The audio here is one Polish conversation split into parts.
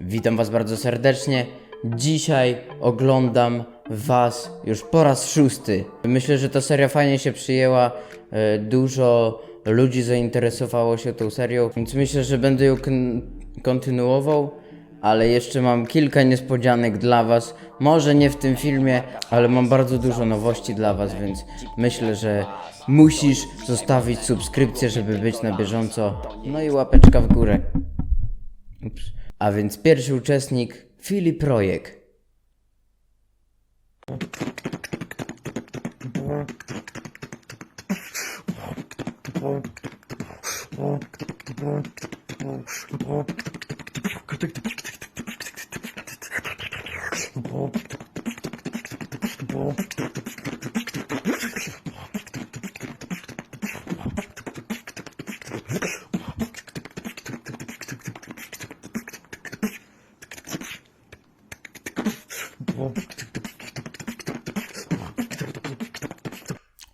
Witam Was bardzo serdecznie. Dzisiaj oglądam Was już po raz szósty. Myślę, że ta seria fajnie się przyjęła. e, Dużo ludzi zainteresowało się tą serią, więc myślę, że będę ją kon- kontynuował. Ale jeszcze mam kilka niespodzianek dla Was. Może nie w tym filmie, ale mam bardzo dużo nowości dla Was, więc myślę, że musisz zostawić subskrypcję, żeby być na bieżąco. No i łapeczka w górę. Ups. A więc pierwszy uczestnik Filip Projek.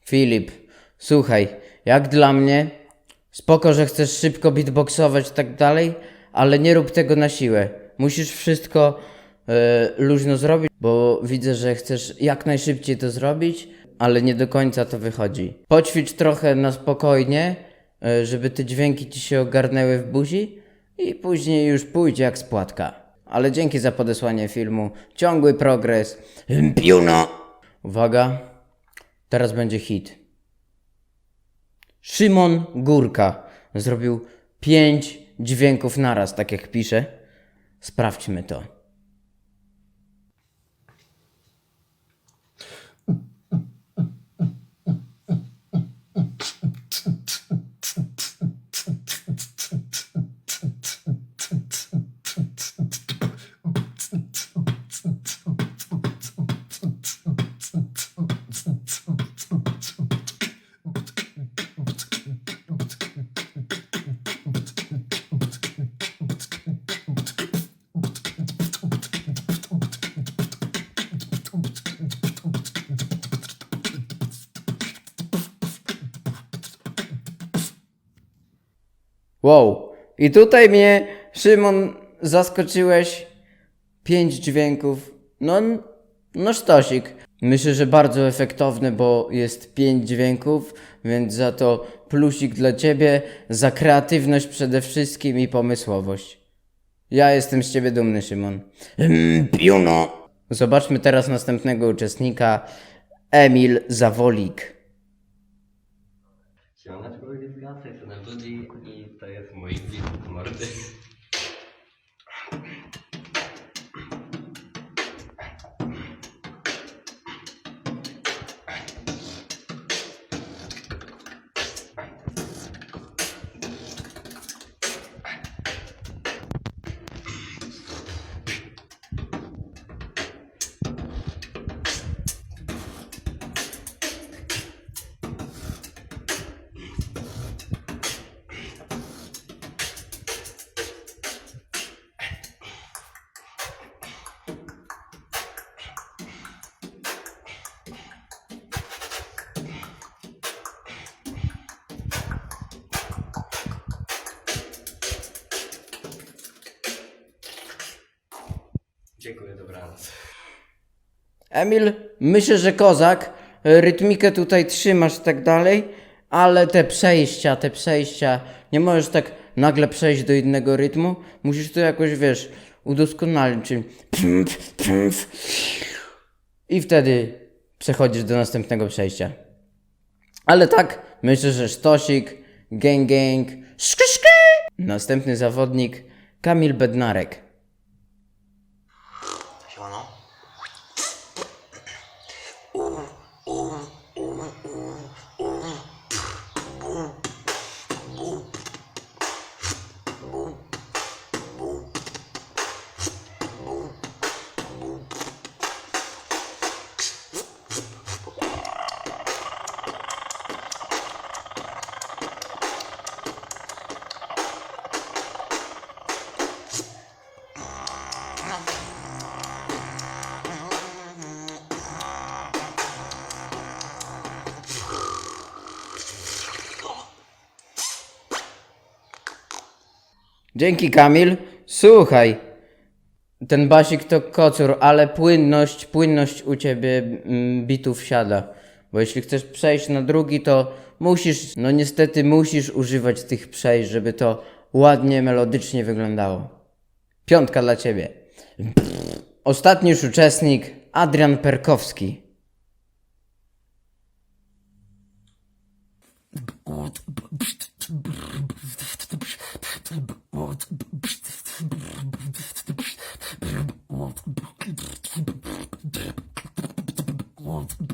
Filip, słuchaj, jak dla mnie, spoko, że chcesz szybko beatboxować i tak dalej, ale nie rób tego na siłę. Musisz wszystko e, luźno zrobić, bo widzę, że chcesz jak najszybciej to zrobić, ale nie do końca to wychodzi. Poćwicz trochę na spokojnie, e, żeby te dźwięki ci się ogarnęły w buzi i później już pójdzie jak spłatka. Ale dzięki za podesłanie filmu. Ciągły progres. Piuno! Uwaga. Teraz będzie hit. Szymon Górka zrobił pięć dźwięków naraz, tak jak pisze. Sprawdźmy to. Wow. I tutaj mnie, Szymon, zaskoczyłeś. Pięć dźwięków. No, no sztosik. Myślę, że bardzo efektowny, bo jest pięć dźwięków, więc za to plusik dla ciebie, za kreatywność przede wszystkim i pomysłowość. Ja jestem z ciebie dumny, Szymon. Mm, Piuno. Zobaczmy teraz następnego uczestnika. Emil Zawolik. Strony Budzi i to Dziękuję, dobranoc. Emil, myślę, że kozak. Rytmikę tutaj trzymasz i tak dalej, ale te przejścia, te przejścia, nie możesz tak nagle przejść do innego rytmu. Musisz to jakoś, wiesz, udoskonalić. Czyli. I wtedy przechodzisz do następnego przejścia. Ale tak, myślę, że sztosik, gang gang, szky. Następny zawodnik, Kamil Bednarek. Dzięki Kamil. Słuchaj, Ten basik to kocur, ale płynność, płynność u ciebie mm, bitów siada. Bo jeśli chcesz przejść na drugi, to musisz, no niestety musisz używać tych przejść, żeby to ładnie, melodycznie wyglądało. Piątka dla ciebie. Ostatni już uczestnik, Adrian Perkowski. Вот. Вот. Вот.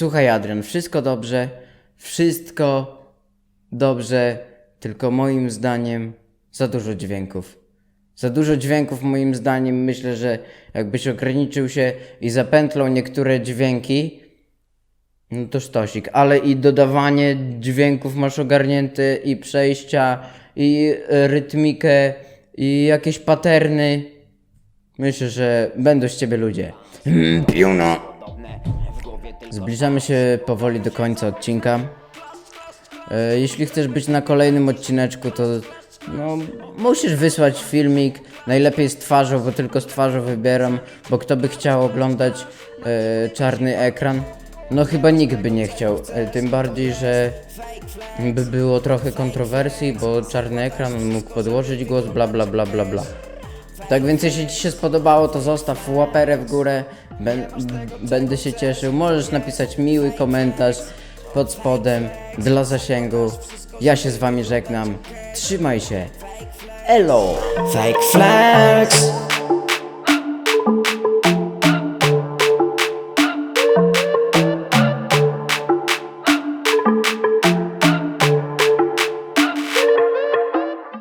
Słuchaj, Adrian, wszystko dobrze, wszystko dobrze, tylko moim zdaniem za dużo dźwięków. Za dużo dźwięków, moim zdaniem, myślę, że jakbyś ograniczył się i zapętlał niektóre dźwięki, no to sztosik, ale i dodawanie dźwięków masz ogarnięte, i przejścia, i e, rytmikę, i jakieś paterny. Myślę, że będą z ciebie ludzie. Mm, Piuno! Zbliżamy się powoli do końca odcinka. E, Jeśli chcesz być na kolejnym odcineczku, to no, musisz wysłać filmik. Najlepiej z twarzą, bo tylko z twarzą wybieram, bo kto by chciał oglądać e, czarny ekran? No chyba nikt by nie chciał. E, tym bardziej, że by było trochę kontrowersji, bo czarny ekran mógł podłożyć głos, bla bla bla bla bla. Tak więc jeśli Ci się spodobało, to zostaw łaperę w górę. Bę- będę się cieszył. Możesz napisać miły komentarz pod spodem dla zasięgu. Ja się z Wami żegnam. Trzymaj się. Elo! Fake flags